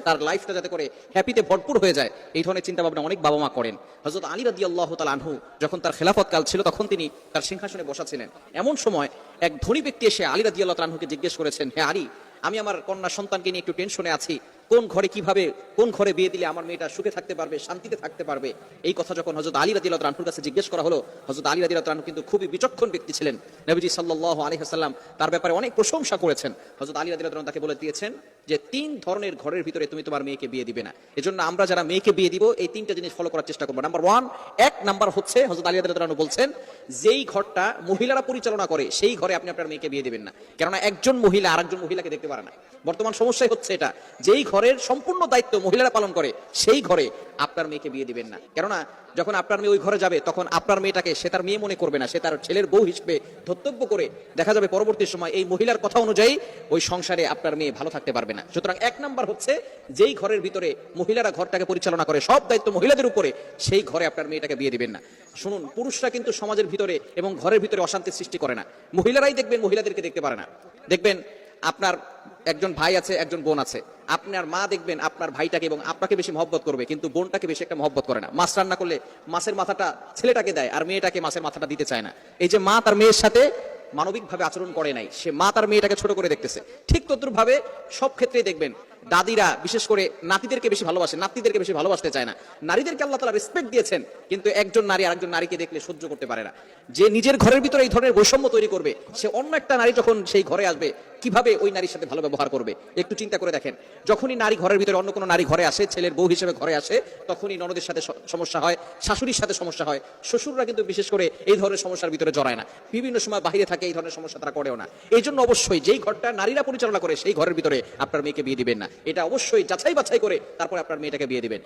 তার লাইফটা যাতে করে হ্যাপিতে ভরপুর হয়ে যায়, এই ধরনের চিন্তা ভাবনা অনেক বাবা মা করেন। হজরত আলী রাদি আল্লাহ তাল আনহু যখন তার খেলাফত কাল ছিল, তখন তিনি তার সিংহাসনে বসাছিলেন। এমন সময় এক ধনী ব্যক্তি এসে আলী রাদি আল্লাহ আনহুকে জিজ্ঞেস করেছেন হ্যাঁ আলী, আমি আমার কন্যা সন্তানকে নিয়ে একটু টেনশনে আছি। কোন ঘরে কীভাবে, কোন ঘরে বিয়ে দিলে আমার মেয়েটা সুখে থাকতে পারবে, শান্তিতে থাকতে পারবে? এই কথা যখন হজরত আলী রাদিল্লাহ রানহুর কাছে জিজ্ঞেস করা হলো হজরত আলী রাদিল্লাহ রানহু কিন্তু খুবই বিচক্ষণ ব্যক্তি ছিলেন। নবীজি সাল্লাহ আলহিহাল্লাম তার ব্যাপারে অনেক প্রশংসা করেছেন। হজরত আলী রাদিল্লাহ রানহু তাকে বলে দিয়েছেন যে, তিন ধরনের ঘরের ভিতরে তুমি তোমার মেয়েকে বিয়ে দিবে না। এজন্য আমরা যারা মেয়েকে বিয়ে দিব, এই তিনটা জিনিস ফলো করার চেষ্টা করব। নাম্বার ওয়ান এক নাম্বার হচ্ছে হজরত আলী রাদিল্লাহ রানহু বলছেন, যেই ঘরটা মহিলারা পরিচালনা করে, সেই ঘরে আপনি আপনার মেয়েকে বিয়ে দিবেন না। কেননা একজন মহিলা আরেকজন মহিলাকে দেখতে পারে না। বর্তমান সমস্যাই হচ্ছে এটা, যেই ঘরের সম্পূর্ণ দায়িত্ব মহিলারা পালন করে, সেই ঘরে আপনার মেয়েকে বিয়ে দিবেন না। কেননা, যখন আপনার মেয়ে ওই ঘরে যাবে, তখন আপনার মেয়েটাকে সে তার মেয়ে মনে করবে না, সে তার ছেলের বউ হিসেবে ধর্তব্য করে দেখা যাবে পরবর্তী সময় এই মহিলার কথা অনুযায়ী ওই সংসারে আপনার মেয়ে ভালো থাকতে পারবে না। সুতরাং এক নাম্বার হচ্ছে, যেই ঘরের ভিতরে মহিলারা ঘরটাকে পরিচালনা করে, সব দায়িত্ব মহিলাদের উপরে, সেই ঘরে আপনার মেয়েটাকে বিয়ে দিবেন না। শুনুন, পুরুষরা কিন্তু সমাজের ভিতরে এবং ঘরের ভিতরে অশান্তি সৃষ্টি করে না। মহিলারাই দেখবেন মহিলাদেরকে দেখতে পারে না। দেখবেন, আপনার একজন ভাই আছে, একজন বোন আছে। আপনার মা দেখবেন আপনার ভাইটাকে এবং আপনাকে বেশি মহব্বত করবে, কিন্তু বোনটাকে বেশি একটা মহব্বত করে না। মাছ রান্না করলে মাছের মাথাটা ছেলেটাকে দেয় আর মেয়েটাকে মাছের মাথাটা দিতে চায় না। এই যে মা তার মেয়ের সাথে মানবিকভাবে আচরণ করে নাই, সে মা তার মেয়েটাকে ছোট করে দেখতেছে। ঠিক তদ্রুপ ভাবে সব ক্ষেত্রেই দেখবেন দাদিরা, বিশেষ করে নাতিদেরকে বেশি ভালোবাসে নাতিদেরকে বেশি ভালোবাসতে চায় না। নারীদেরকে আল্লাহ তালা রেসপেক্ট দিয়েছেন, কিন্তু একজন নারী আরেকজন নারীকে দেখলে সহ্য করতে পারে না। যে নিজের ঘরের ভিতরে এই ধরনের বৈষম্য তৈরি করবে, সে অন্য একটা নারী যখন সেই ঘরে আসবে, কীভাবে ওই নারীর সাথে ভালো ব্যবহার করবে? একটু চিন্তা করে দেখেন, যখনই নারী ঘরের ভিতরে অন্য কোনো নারী ঘরে আসে, ছেলের বউ হিসেবে ঘরে আসে, তখনই ননদের সাথে সমস্যা হয়, শাশুড়ির সাথে সমস্যা হয়। শ্বশুররা কিন্তু বিশেষ করে এই ধরনের সমস্যার ভিতরে জড়ায় না। বিভিন্ন সময় বাহিরে থাকে, এই ধরনের সমস্যা তারা করেও না। এই জন্য অবশ্যই যেই ঘরটা নারীরা পরিচালনা করে, সেই ঘরের ভিতরে আপনার মেয়েকে বিয়ে দিবেন না। এটা অবশ্যই যাচাই বাছাই করে তারপরে আপনার মেয়েটাকে বিয়ে দিবেন।